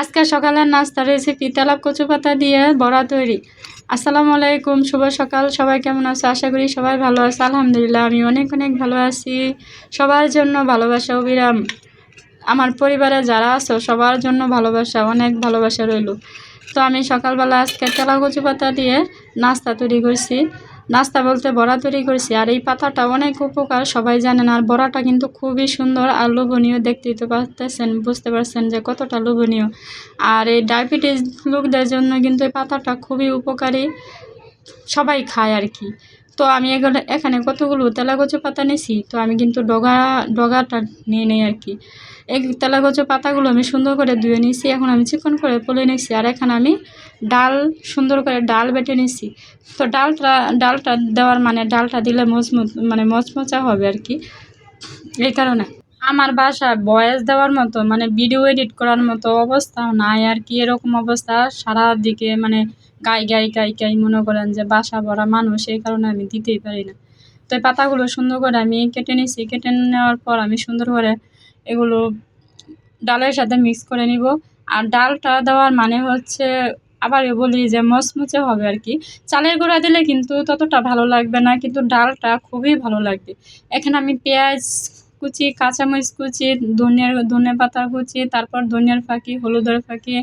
আজকে সকালের নাস্তা রেসিপি তেলাপ কচু পাতা দিয়ে বড়া তৈরি। আসসালামু আলাইকুম, শুভ সকাল। সবাই কেমন আছে? আশা করি সবাই ভালো আছে। আলহামদুলিল্লাহ, আমি অনেক অনেক ভালো আছি। সবার জন্য ভালোবাসা, অবিরাম। আমার পরিবারে যারা আছো, সবার জন্য ভালোবাসা, অনেক ভালোবাসা রইল। তো আমি সকালবেলা আজকে তেলা কচু পাতা দিয়ে নাস্তা তৈরি করছি। নাস্তা বলতে বড়া তৈরি করেছি, আর এই পাতাটা অনেক উপকার, সবাই জানেন, আর বড়াটা কিন্তু খুবই সুন্দর আর লোভনীয়, দেখতে তো পারতেছেন, বুঝতে পারছেন যে কতটা লোভনীয়। আর এই ডায়াবেটিস লোকদের জন্য কিন্তু এই পাতাটা খুবই উপকারী, সবাই খায় আর কি। তো আমি এখানে কতগুলো তেলাগোচো পাতা নিয়েছি? তো আমি কিন্তু ডগা, ডগাটা নিয়ে নিই আর কি। এই তেলাগোচো পাতাগুলো আমি সুন্দর করে ধুয়ে নিয়েছি, এখন আমি চিকন করে পলে নিয়েছি, আর এখানে আমি ডাল, সুন্দর করে ডাল বেটে নিয়েছি। তো ডালটা ডালটা দেওয়ার মানে ডালটা দিলে মচমচ মানে মচমচা হবে আর কি। এই কারণে। আমার বাসায় ভয়েস দেওয়ার মতো মানে ভিডিও এডিট করার মতো অবস্থা নাই আর কি, এরকম অবস্থা সারা দিকে মানে গাই গাই গাই গাই মনে করেন যে বাসা ভরা মানুষ, এই কারণে আমি দিতেই পারি না। তো এই পাতাগুলো সুন্দর করে আমি কেটে নিছি। কেটে নেওয়ার পর আমি সুন্দর করে এগুলো ডালের সাথে মিক্স করে নিব। আর ডালটা দেওয়ার মানে হচ্ছে আবার বলি যে মচমচে হবে আর কি। চালের গুঁড়া দিলে কিন্তু ততটা ভালো লাগবে না, কিন্তু ডালটা খুবই ভালো লাগবে। এখানে আমি পেঁয়াজ কুচি, কাঁচামরিচ কুচি, ধনিয়ার ধনে পাতা কুচি, তারপর ধনিয়ার ফাঁকি, হলুদের ফাঁকি,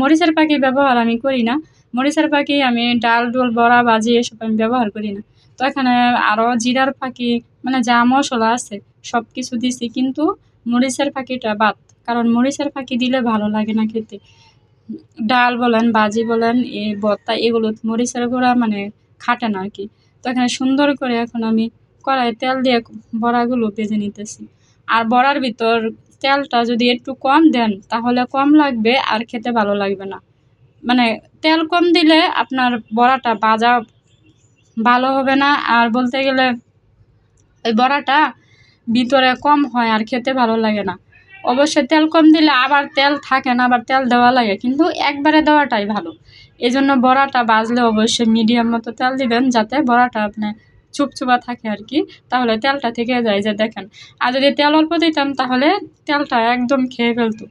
মরিচের পাখি ব্যবহার আমি করি না। মরিচের পাখি আমি ডাল, ডোল, বড়া, বাজি এসব আমি ব্যবহার করি না। তো এখানে আরও জিরার ফাঁকি মানে যা মশলা আছে সব কিছু দিছি, কিন্তু মরিচের ফাঁকিটা বাদ, কারণ মরিচের ফাঁকি দিলে ভালো লাগে না খেতে। ডাল বলেন, বাজি বলেন এই ভর্তা এগুলো মরিচের গুঁড়া মানে খাটে না আর কি। তো এখানে সুন্দর করে এখন আমি কড়াই তেল দিয়ে বড়াগুলো ভেজে নিতেছি। আর বড়ার ভিতর তেলটা যদি একটু কম দেন, তাহলে কম লাগবে, আর খেতে ভালো লাগবে না। মানে তেল কম দিলে আপনার বড়াটা ভাজা ভালো হবে না। আর বলতে গেলে ওই বড়াটা ভিতরে কম হয় আর খেতে ভালো লাগে না। অবশ্যই তেল কম দিলে আবার তেল থাকে না, আবার তেল দেওয়া লাগে। কিন্তু একবারে দেওয়াটাই ভালো। এই জন্য বড়াটা বাজলে অবশ্যই মিডিয়াম মতো তেল দিবেন যাতে বড়াটা আপনি চুপচুপা থাকে আর কি। তাহলে তেলটা থেকে যায় যে দেখেন। আর যদি তেল অল্প দিতাম তাহলে তেলটা একদম খেয়ে ফেলতো।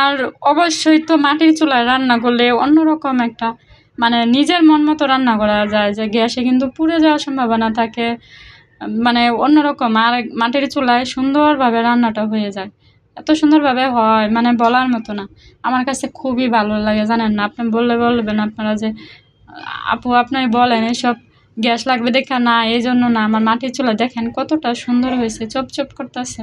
আর অবশ্যই তো মাটির চুলায় রান্না করলে অন্যরকম একটা মানে নিজের মন মতো রান্না করা যায়, যে গ্যাসে কিন্তু পুড়ে যাওয়ার সম্ভাবনা থাকে। মানে অন্যরকম, আর মাটির চুলায় সুন্দরভাবে রান্নাটা হয়ে যায়। এত সুন্দরভাবে হয় মানে বলার মতো না। আমার কাছে খুবই ভালো লাগে, জানেন না? আপনি বললে বলবেন আপনারা যে, আপু আপনার বলেন এসব গ্যাস লাগবে দেখা না, এই জন্য না, আমার মাটির চুলা দেখেন কতটা সুন্দর হয়েছে চপ চপ করতেছে।